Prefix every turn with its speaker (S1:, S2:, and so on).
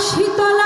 S1: শীতল